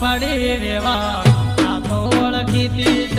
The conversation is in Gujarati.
પડે રેવા આ તો ઓળખીતી